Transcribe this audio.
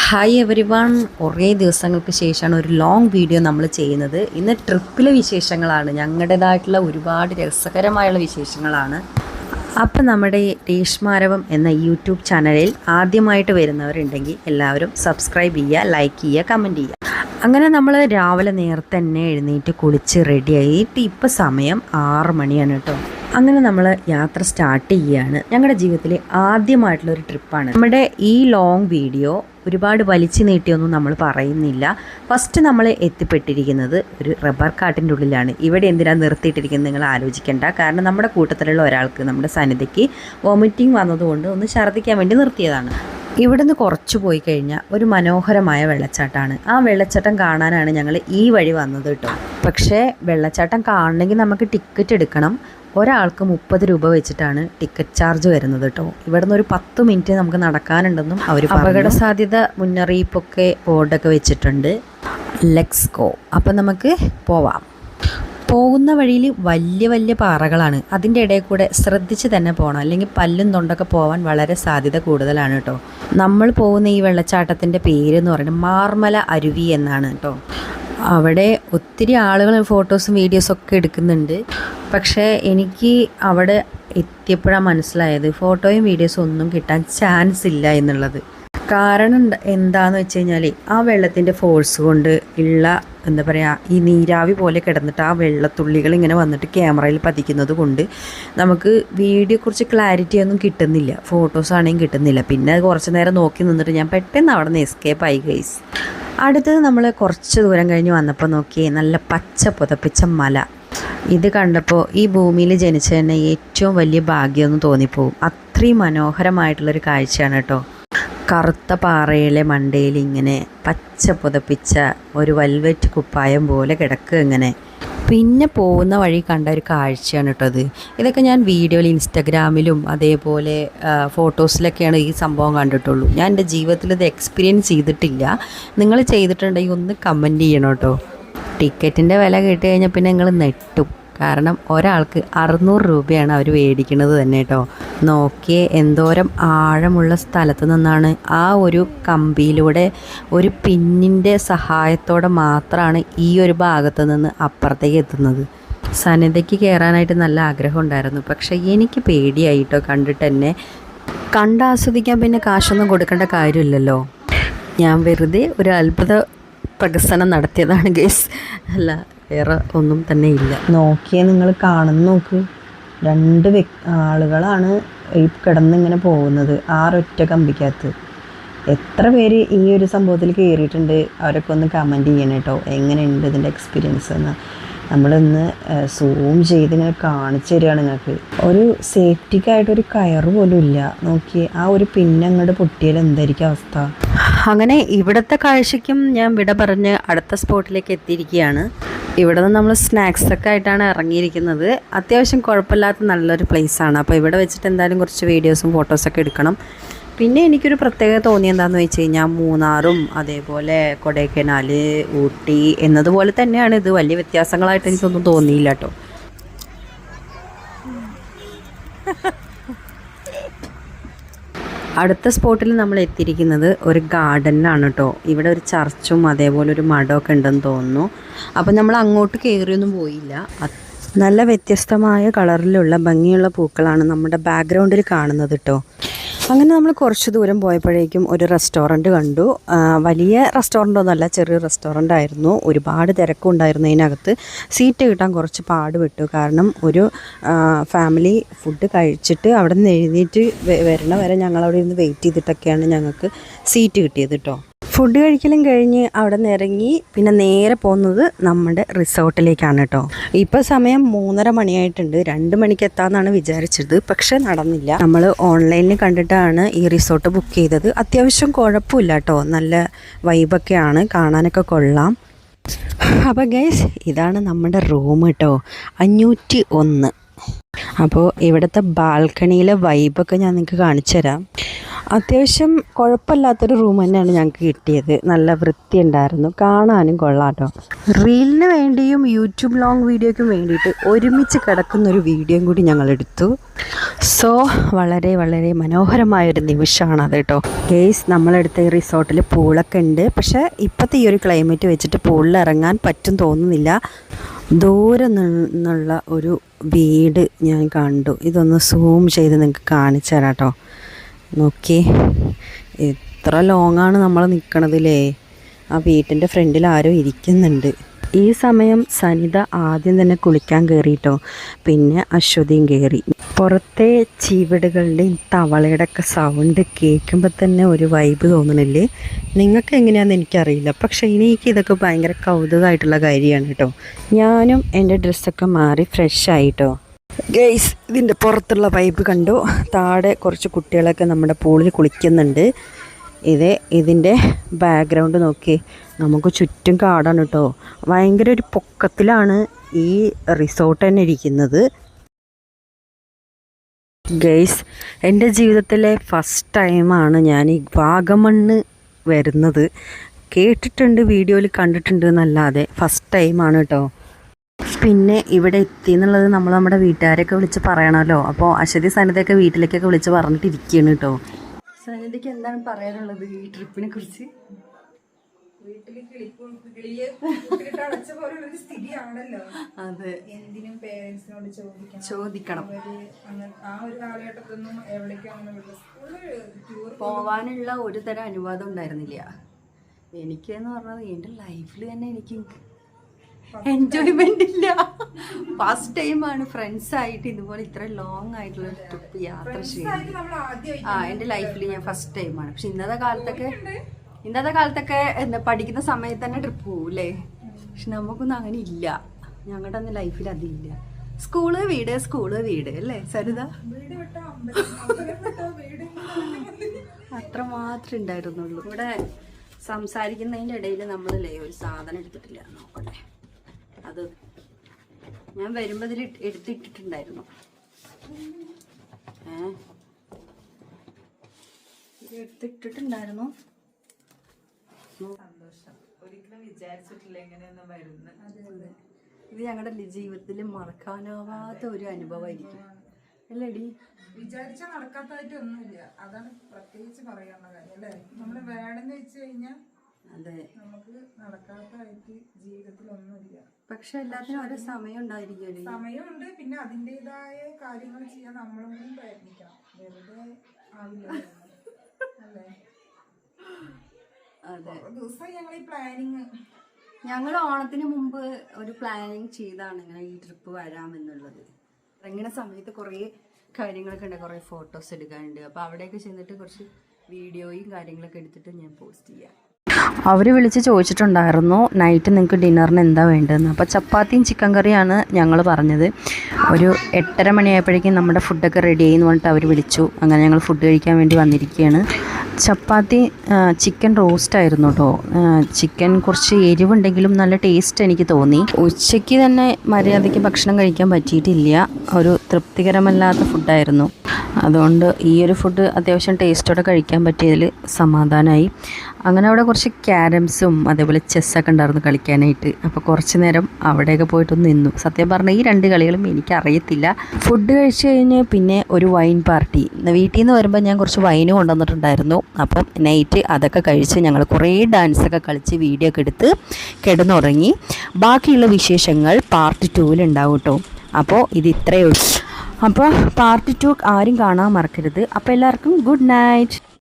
Hi every one കുറേ ദിവസങ്ങൾക്ക് ശേഷമാണ് ഒരു ലോങ് വീഡിയോ നമ്മൾ ചെയ്യുന്നത്. ഇന്ന് ട്രിപ്പിലെ വിശേഷങ്ങളാണ്. ഞങ്ങളുടേതായിട്ടുള്ള ഒരുപാട് രസകരമായുള്ള വിശേഷങ്ങളാണ്. അപ്പം നമ്മുടെ രേഷ്മാരവം എന്ന യൂട്യൂബ് ചാനലിൽ ആദ്യമായിട്ട് വരുന്നവരുണ്ടെങ്കിൽ എല്ലാവരും സബ്സ്ക്രൈബ് ചെയ്യുക ലൈക്ക് ചെയ്യുക കമന്റ് ചെയ്യുക. അങ്ങനെ നമ്മൾ രാവിലെ നേരത്തെ തന്നെ എഴുന്നേറ്റ് കുളിച്ച് റെഡിയായിട്ട് ഇപ്പം സമയം ആറ് മണിയാണ് കേട്ടോ അങ്ങനെ നമ്മൾ യാത്ര സ്റ്റാർട്ട് ചെയ്യുകയാണ് ഞങ്ങളുടെ ജീവിതത്തിലെ ആദ്യമായിട്ടുള്ള ഒരു ട്രിപ്പാണ് നമ്മുടെ ഈ ലോങ് വീഡിയോ ഒരുപാട് വലിച്ചു നീട്ടിയൊന്നും നമ്മൾ പറയുന്നില്ല. ഫസ്റ്റ് നമ്മൾ എത്തിപ്പെട്ടിരിക്കുന്നത് ഒരു റബ്ബർ കാട്ടിന്റെ ഉള്ളിലാണ്. ഇവിടെ എന്തിനാണ് നിർത്തിയിട്ടിരിക്കുന്നത് നിങ്ങൾ ആലോചിക്കേണ്ട. കാരണം നമ്മുടെ കൂട്ടത്തിലുള്ള ഒരാൾക്ക് നമ്മുടെ സന്നിധിക്ക് വോമിറ്റിംഗ് വന്നതുകൊണ്ട് ഒന്ന് ഛർദ്ദിക്കാൻ വേണ്ടി നിർത്തിയതാണ്. ഇവിടുന്ന് കുറച്ച് പോയി കഴിഞ്ഞാൽ ഒരു മനോഹരമായ വെള്ളച്ചാട്ടമാണ് ആ വെള്ളച്ചാട്ടം കാണാനാണ് ഞങ്ങൾ ഈ വഴി വന്നത് കേട്ടോ. പക്ഷേ വെള്ളച്ചാട്ടം കാണണമെങ്കിൽ നമുക്ക് ടിക്കറ്റ് എടുക്കണം. ഒരാൾക്ക് മുപ്പത് രൂപ വെച്ചിട്ടാണ് ടിക്കറ്റ് ചാർജ് വരുന്നത് കേട്ടോ. ഇവിടുന്ന് ഒരു പത്ത് മിനിറ്റ് നമുക്ക് നടക്കാനുണ്ടെന്നും അവർ അപകട സാധ്യത മുന്നറിയിപ്പൊക്കെ ബോർഡൊക്കെ വെച്ചിട്ടുണ്ട്. ലെക്സ്കോ അപ്പം നമുക്ക് പോവാം. പോകുന്ന വഴിയിൽ വലിയ വലിയ പാറകളാണ്. അതിന്റെ ഇടയിൽ കൂടെ ശ്രദ്ധിച്ച് തന്നെ പോകണം. അല്ലെങ്കിൽ പല്ലും തൊണ്ടൊക്കെ പോകാൻ വളരെ സാധ്യത കൂടുതലാണ് കേട്ടോ. നമ്മൾ പോകുന്ന ഈ വെള്ളച്ചാട്ടത്തിന്റെ പേര് എന്ന് പറയുന്നത് മാർമല അരുവി എന്നാണ് കേട്ടോ. അവിടെ ഒത്തിരി ആളുകൾ ഫോട്ടോസും വീഡിയോസും ഒക്കെ എടുക്കുന്നുണ്ട്. പക്ഷേ എനിക്ക് അവിടെ എത്തിയപ്പോഴാണ് മനസ്സിലായത് ഫോട്ടോയും വീഡിയോസും ഒന്നും കിട്ടാൻ ചാൻസ് ഇല്ല എന്നുള്ളത്. കാരണം എന്താന്ന് വെച്ച് കഴിഞ്ഞാൽ ആ വെള്ളത്തിന്റെ ഫോഴ്സ് കൊണ്ട് ഉള്ള എന്താ പറയുക ഈ നീരാവി പോലെ കിടന്നിട്ട് ആ വെള്ളത്തുള്ളികൾ ഇങ്ങനെ വന്നിട്ട് ക്യാമറയിൽ പതിക്കുന്നത് കൊണ്ട് നമുക്ക് വീഡിയോ കുറച്ച് ക്ലാരിറ്റി ഒന്നും കിട്ടുന്നില്ല. ഫോട്ടോസ് ആണെങ്കിലും കിട്ടുന്നില്ല. പിന്നെ കുറച്ച് നേരം നോക്കി നിന്നിട്ട് ഞാൻ പെട്ടെന്ന് അവിടെ നിന്ന് എസ്കേപ്പ് ആയി ഗൈസ് അടുത്തത് നമ്മൾ കുറച്ച് ദൂരം കഴിഞ്ഞ് വന്നപ്പോൾ നോക്കിയേ നല്ല പച്ച പുതപ്പിച്ച മല. ഇത് കണ്ടപ്പോൾ ഈ ഭൂമിയിൽ ജനിച്ചതന്നെ ഏറ്റവും വലിയ ഭാഗ്യമെന്ന് തോന്നിപ്പോവും. അത്രയും മനോഹരമായിട്ടുള്ളൊരു കാഴ്ചയാണ് കേട്ടോ. കറുത്ത പാറയിലെ മണ്ടയിൽ ഇങ്ങനെ പച്ച പുതപ്പിച്ച ഒരു വൽവെറ്റ് കുപ്പായം പോലെ കിടക്കുക ഇങ്ങനെ. പിന്നെ പോകുന്ന വഴി കണ്ട ഒരു കാഴ്ചയാണ് കേട്ടത് ഇതൊക്കെ ഞാൻ വീഡിയോയിൽ ഇൻസ്റ്റഗ്രാമിലും അതേപോലെ ഫോട്ടോസിലൊക്കെയാണ് ഈ സംഭവം കണ്ടിട്ടുള്ളൂ. ഞാൻ എന്റെ ജീവിതത്തിൽ ഇത് എക്സ്പീരിയൻസ് ചെയ്തിട്ടില്ല. നിങ്ങൾ ചെയ്തിട്ടുണ്ടെങ്കിൽ ഒന്ന് കമന്റ് ചെയ്യണം കേട്ടോ. ടിക്കറ്റിന്റെ വില കേട്ട് കഴിഞ്ഞാൽ പിന്നെ നിങ്ങൾ നെട്ടും കാരണം ഒരാൾക്ക് അറുന്നൂറ് രൂപയാണ് അവർ മേടിക്കുന്നത് തന്നെ കേട്ടോ. നോക്കിയേ എന്തോരം ആഴമുള്ള സ്ഥലത്ത് നിന്നാണ് ആ ഒരു കമ്പിയിലൂടെ ഒരു പിന്നിന്റെ സഹായത്തോടെ മാത്രമാണ് ഈ ഒരു ഭാഗത്ത് നിന്ന് അപ്പുറത്തേക്ക് എത്തുന്നത്. സന്നിധയ്ക്ക് കയറാനായിട്ട് നല്ല ആഗ്രഹം ഉണ്ടായിരുന്നു. പക്ഷേ എനിക്ക് പേടിയായിട്ടോ കണ്ടിട്ട് തന്നെ കണ്ടാസ്വദിക്കാൻ പിന്നെ കാശൊന്നും കൊടുക്കേണ്ട കാര്യമില്ലല്ലോ. ഞാൻ വെറുതെ ഒരു അത്ഭുത പ്രകസനം നടത്തിയതാണ് ഗേസ്. അല്ല വേറെ ഒന്നും തന്നെ ഇല്ല. നോക്കിയേ നിങ്ങൾ കാണുന്ന നോക്ക്. രണ്ട് ആളുകളാണ് ഈ കിടന്നിങ്ങനെ പോകുന്നത് ആറൊറ്റ കമ്പിക്കകത്ത്. എത്ര പേര് ഈ ഒരു സംഭവത്തിൽ കയറിയിട്ടുണ്ട്? അവരൊക്കെ ഒന്ന് കമന്റ് ചെയ്യണം കേട്ടോ എങ്ങനെയുണ്ട് ഇതിന്റെ എക്സ്പീരിയൻസ് എന്ന്. നമ്മളിന്ന് സൂം ചെയ്ത് ഇങ്ങനെ കാണിച്ചു തരികയാണ് നിങ്ങൾക്ക്. ഒരു സേഫ്റ്റിക്കായിട്ടൊരു കയറ് പോലും ഇല്ല. നോക്കിയേ ആ ഒരു പിന്നെ അങ്ങോട്ട് പൊട്ടിയാൽ എന്തായിരിക്കും അവസ്ഥ? അങ്ങനെ ഇവിടുത്തെ കാഴ്ചയ്ക്കും ഞാൻ വിട പറഞ്ഞ് അടുത്ത സ്പോട്ടിലേക്ക് എത്തിയിരിക്കുകയാണ്. ഇവിടെ നിന്ന് നമ്മൾ സ്നാക്സ് ഒക്കെ ആയിട്ടാണ് ഇറങ്ങിയിരിക്കുന്നത്. അത്യാവശ്യം കുഴപ്പമില്ലാത്ത നല്ലൊരു ആണ്. അപ്പോൾ ഇവിടെ വെച്ചിട്ട് എന്തായാലും കുറച്ച് വീഡിയോസും ഫോട്ടോസൊക്കെ എടുക്കണം. പിന്നെ എനിക്കൊരു പ്രത്യേകത തോന്നി എന്താണെന്ന് വെച്ച് കഴിഞ്ഞാൽ മൂന്നാറും അതേപോലെ കൊടൈക്കനാൽ ഊട്ടി എന്നതുപോലെ തന്നെയാണ്. ഇത് വലിയ വ്യത്യാസങ്ങളായിട്ട് എനിക്കൊന്നും തോന്നിയില്ല കേട്ടോ അടുത്ത സ്പോട്ടിൽ നമ്മൾ എത്തിയിരിക്കുന്നത് ഒരു ഗാർഡനിലാണ് കേട്ടോ. ഇവിടെ ഒരു ചർച്ചും അതേപോലെ ഒരു മഠമൊക്കെ ഉണ്ടെന്ന് തോന്നുന്നു. അപ്പം നമ്മൾ അങ്ങോട്ട് കയറിയൊന്നും പോയില്ല. നല്ല വ്യത്യസ്തമായ കളറിലുള്ള ഭംഗിയുള്ള പൂക്കളാണ് നമ്മുടെ ബാക്ക്ഗ്രൗണ്ടിൽ കാണുന്നത് കേട്ടോ. അങ്ങനെ നമ്മൾ കുറച്ച് ദൂരം പോയപ്പോഴേക്കും ഒരു റെസ്റ്റോറന്റ് കണ്ടു. വലിയ റെസ്റ്റോറന്റ് ഒന്നല്ല ചെറിയ റെസ്റ്റോറന്റ് ആയിരുന്നു. ഒരുപാട് തിരക്കുണ്ടായിരുന്നു അതിനകത്ത്. സീറ്റ് കിട്ടാൻ കുറച്ച് പാട് പാടുപെട്ടു. കാരണം ഒരു ഫാമിലി ഫുഡ് കഴിച്ചിട്ട് അവിടെ നിന്ന് എഴുന്നേറ്റ് വരണ വരെ ഞങ്ങൾ അവിടെ ഇരുന്ന് വെയിറ്റ് ചെയ്തിട്ടൊക്കെയാണ് ഞങ്ങൾക്ക് സീറ്റ് കിട്ടിയത് കേട്ടോ ഫുഡ് കഴിക്കലും കഴിഞ്ഞ് അവിടെ നിന്ന് ഇറങ്ങി പിന്നെ നേരെ പോകുന്നത് നമ്മുടെ റിസോർട്ടിലേക്കാണ് കേട്ടോ ഇപ്പോൾ സമയം മൂന്നര മണിയായിട്ടുണ്ട്. രണ്ട് മണിക്ക് എത്താമെന്നാണ് വിചാരിച്ചത്. പക്ഷെ നടന്നില്ല. നമ്മൾ ഓൺലൈനിൽ കണ്ടിട്ടാണ് ഈ റിസോർട്ട് ബുക്ക് ചെയ്തത്. അത്യാവശ്യം കുഴപ്പമില്ല കേട്ടോ നല്ല വൈബൊക്കെയാണ് കാണാനൊക്കെ കൊള്ളാം. അപ്പോൾ ഗൈസ് ഇതാണ് നമ്മുടെ റൂം കേട്ടോ അഞ്ഞൂറ്റി ഒന്ന് അപ്പോൾ ഇവിടുത്തെ ബാൽക്കണിയിലെ വൈബൊക്കെ ഞാൻ നിങ്ങൾക്ക് കാണിച്ചു തരാം അത്യാവശ്യം കുഴപ്പമില്ലാത്തൊരു റൂം തന്നെയാണ് ഞങ്ങൾക്ക് കിട്ടിയത്. നല്ല വൃത്തി ഉണ്ടായിരുന്നു കാണാനും കൊള്ളാട്ടോ. റീലിന് വേണ്ടിയും യൂട്യൂബ് ലോങ് വീഡിയോയ്ക്കും വേണ്ടിയിട്ട് ഒരുമിച്ച് കിടക്കുന്ന ഒരു വീഡിയോയും കൂടി ഞങ്ങൾ എടുത്തു സോ വളരെ വളരെ മനോഹരമായൊരു നിമിഷമാണ് അത് കേട്ടോ. കേസ് നമ്മളെടുത്ത ഈ റിസോർട്ടിൽ പൂളൊക്കെ ഉണ്ട്. പക്ഷേ ഇപ്പോഴത്തെ ഈ ഒരു ക്ലൈമറ്റ് വെച്ചിട്ട് പൂളിൽ ഇറങ്ങാൻ പറ്റും തോന്നുന്നില്ല. ദൂരെ നിന്നുള്ള ഒരു വീട് ഞാൻ കണ്ടു. ഇതൊന്ന് സൂം ചെയ്ത് നിങ്ങൾക്ക് കാണിച്ചു തരാം കേട്ടോ. നോക്കി. എത്ര ലോങ്ങാണ് നമ്മൾ നിൽക്കണതില്ലേ ആ വീട്ടിന്റെ ഫ്രണ്ടിൽ ആരോ ഇരിക്കുന്നുണ്ട്. ഈ സമയം സനിത ആദ്യം തന്നെ കുളിക്കാൻ കയറിയിട്ടോ പിന്നെ അശ്വതിയും കയറി പുറത്തെ ചീവടുകളുടെയും തവളയുടെ ഒക്കെ സൗണ്ട് കേൾക്കുമ്പോൾ തന്നെ ഒരു വൈബ് തോന്നണില്ലേ? നിങ്ങൾക്ക് എങ്ങനെയാണെന്ന് എനിക്കറിയില്ല. പക്ഷേ എനിക്ക് ഇതൊക്കെ ഭയങ്കര കൗതുകമായിട്ടുള്ള കാര്യമാണ് കേട്ടോ. ഞാനും എന്റെ ഡ്രസ്സൊക്കെ മാറി ഫ്രഷ് ആയിട്ടോ. ഗെയ്സ് ഇതിന്റെ പുറത്തുള്ള പൈപ്പ് കണ്ടു. താഴെ കുറച്ച് കുട്ടികളൊക്കെ നമ്മുടെ പൂളിൽ കുളിക്കുന്നുണ്ട്. ഇത് ഇതിന്റെ ബാക്ക്ഗ്രൗണ്ട് നോക്കി. നമുക്ക് ചുറ്റും കാടാണ് കേട്ടോ. ഭയങ്കര ഒരു പൊക്കത്തിലാണ് ഈ റിസോർട്ട് തന്നെ ഇരിക്കുന്നത്. ഗെയ്സ് എന്റെ ജീവിതത്തിലെ ഫസ്റ്റ് ടൈമാണ് ഞാൻ ഈ വാഗമണ്ണ് വരുന്നത്. കേട്ടിട്ടുണ്ട് വീഡിയോയിൽ കണ്ടിട്ടുണ്ട് എന്നല്ലാതെ. ഫസ്റ്റ് ടൈമാണ് കേട്ടോ. പിന്നെ ഇവിടെ എത്തി എന്നുള്ളത് നമ്മൾ നമ്മുടെ വീട്ടുകാരെയൊക്കെ വിളിച്ച് പറയണമല്ലോ. അപ്പോൾ അശ്വതി സനിതയൊക്കെ വീട്ടിലേക്കൊക്കെ വിളിച്ച് പറഞ്ഞിട്ടിരിക്കുകയാണ് കേട്ടോ. സനിതയ്ക്ക് എന്താണ് പറയാനുള്ളത് ഈ ട്രിപ്പിനെ കുറിച്ച്? വീട്ടിൽ കിളിപ്പും കിളിയെ കൂട്ടിലിട്ട് അടച്ച പോലെ ഒരു സ്ഥിതിയാണല്ലോ. അതെ. എന്തിനും പേരൻസിനോട് ചോദിക്കണം. ചോദിക്കണം. ആ ഒരു കാലഘട്ടത്തൊന്നും എവിടേക്കാണെന്ന് പോവാനുള്ള ഒരു തരം അനുവാദം ഉണ്ടായിരുന്നില്ല. എനിക്ക് എന്ന് പറഞ്ഞത് എന്റെ ലൈഫിൽ തന്നെ എനിക്ക് എൻജോയ്മെന്റ് ഇല്ല. ഫസ്റ്റ് ടൈമാണ് ഫ്രണ്ട്സ് ആയിട്ട് ഇതുപോലെ ഇത്ര ലോങ് ആയിട്ടുള്ള ട്രിപ്പ് യാത്ര ചെയ്യുന്നത് ആ എന്റെ ലൈഫിൽ ഞാൻ ഫസ്റ്റ് ടൈമാണ് പക്ഷെ ഇന്നത്തെ കാലത്തൊക്കെ ഇന്നത്തെ കാലത്തൊക്കെ എന്താ പഠിക്കുന്ന സമയത്ത് തന്നെ ട്രിപ്പ് പോകും അല്ലേ പക്ഷെ നമുക്കൊന്നും അങ്ങനെ ഇല്ല. ഞങ്ങളുടെ അന്ന് ലൈഫിൽ അതില്ല സ്കൂൾ വീട് സ്കൂൾ വീട് അല്ലേ? സരിത? അത്ര മാത്രമേ ഉണ്ടായിരുന്നുള്ളൂ. ഇവിടെ സംസാരിക്കുന്നതിന്റെ ഇടയിൽ നമ്മളല്ലേ ഒരു സാധനം എടുത്തിട്ടില്ല. നോക്കട്ടെ. അത് ഞാൻ വരുമ്പോൾ ഇതിൽ എടുത്തിട്ടിട്ടുണ്ടായിരുന്നു. ഏ? ഇത് എടുത്തിട്ടിട്ടുണ്ടായിരുന്നു. സന്തോഷം. ഒരിക്കലും വിചാരിച്ചിട്ടില്ല എങ്ങനെയൊന്നും വരുന്നത് ഇത് ഞങ്ങളുടെ ജീവിതത്തിൽ മറക്കാനാവാത്ത ഒരു അനുഭവമായിരിക്കും അല്ലേടി? വിചാരിച്ചാൽ നടക്കാത്തതായിട്ട് ഒന്നുമില്ല അതാണ് പ്രത്യേകിച്ച് പറയാനുള്ള കാര്യം അല്ലേ? നമ്മൾ വേണമെന്ന് വെച്ച് കഴിഞ്ഞാൽ അതെ. നമുക്ക് നടക്കാത്തതായിട്ട് ജീവിതത്തിൽ ഒന്നുമില്ല പക്ഷെ എല്ലാത്തിനും ഒരു സമയം ഉണ്ടായിരിക്കും സമയമുണ്ട്. പിന്നെ അതിന്റെതായ കാര്യങ്ങൾ ചെയ്യാൻ നമ്മളും പ്രയത്നിക്കണം. വെറുതെ ആവില്ല. അല്ലേ? അതെ. ദിവസം ഞങ്ങൾ ഈ പ്ലാനിങ് ഞങ്ങൾ ഓണത്തിന് മുമ്പ് ഒരു പ്ലാനിങ് ചെയ്താണ് ഇങ്ങനെ ഈ ട്രിപ്പ് വരാമെന്നുള്ളത്. ഇറങ്ങുന്ന സമയത്ത് കുറേ കാര്യങ്ങളൊക്കെ ഉണ്ട്. കുറേ ഫോട്ടോസ് എടുക്കാനുണ്ട്. അപ്പോൾ അവിടെയൊക്കെ ചെന്നിട്ട് കുറച്ച് വീഡിയോയും കാര്യങ്ങളൊക്കെ എടുത്തിട്ട് ഞാൻ പോസ്റ്റ് ചെയ്യാം. അവർ വിളിച്ച് ചോദിച്ചിട്ടുണ്ടായിരുന്നു നൈറ്റ് നിങ്ങൾക്ക് ഡിന്നറിന് എന്താ വേണ്ടതെന്ന്? അപ്പോൾ ചപ്പാത്തിയും ചിക്കൻ കറിയാണ് ഞങ്ങൾ പറഞ്ഞത്. ഒരു എട്ടര മണിയായപ്പോഴേക്കും നമ്മുടെ ഫുഡൊക്കെ റെഡി ആയി എന്ന് പറഞ്ഞിട്ട് അവർ വിളിച്ചു. അങ്ങനെ ഞങ്ങൾ ഫുഡ് കഴിക്കാൻ വേണ്ടി വന്നിരിക്കുകയാണ്. ചപ്പാത്തി ചിക്കൻ റോസ്റ്റ് ആയിരുന്നു കേട്ടോ ചിക്കൻ കുറച്ച് എരിവുണ്ടെങ്കിലും നല്ല ടേസ്റ്റ് എനിക്ക് തോന്നി. ഉച്ചയ്ക്ക് തന്നെ മര്യാദയ്ക്ക് ഭക്ഷണം കഴിക്കാൻ പറ്റിയിട്ടില്ല. ഒരു തൃപ്തികരമല്ലാത്ത ഫുഡായിരുന്നു അതുകൊണ്ട് ഈ ഒരു ഫുഡ് അത്യാവശ്യം ടേസ്റ്റോടെ കഴിക്കാൻ പറ്റിയതിൽ സമാധാനമായി അങ്ങനെ അവിടെ കുറച്ച് ക്യാരംസും അതേപോലെ ചെസ്സൊക്കെ ഉണ്ടായിരുന്നു കളിക്കാനായിട്ട്. അപ്പോൾ കുറച്ച് നേരം അവിടെയൊക്കെ പോയിട്ടൊന്ന് നിന്നു. സത്യം പറഞ്ഞാൽ ഈ രണ്ട് കളികളും എനിക്കറിയത്തില്ല. ഫുഡ് കഴിച്ച് കഴിഞ്ഞ് പിന്നെ ഒരു വൈൻ പാർട്ടി വീട്ടിൽ നിന്ന് വരുമ്പോൾ ഞാൻ കുറച്ച് വൈന് കൊണ്ടുവന്നിട്ടുണ്ടായിരുന്നു. അപ്പം നൈറ്റ് അതൊക്കെ കഴിച്ച് ഞങ്ങൾ കുറേ ഡാൻസൊക്കെ കളിച്ച് വീഡിയോ ഒക്കെ എടുത്ത് കിടന്നുറങ്ങി. ബാക്കിയുള്ള വിശേഷങ്ങൾ പാർട്ട് ടൂവിലുണ്ടാവും കേട്ടോ അപ്പോൾ ഇത് ഇത്രയേ ഉള്ളൂ. അപ്പോൾ പാർട്ട് ടു ആരും കാണാൻ മറക്കരുത്. അപ്പോൾ എല്ലാവർക്കും ഗുഡ് നൈറ്റ്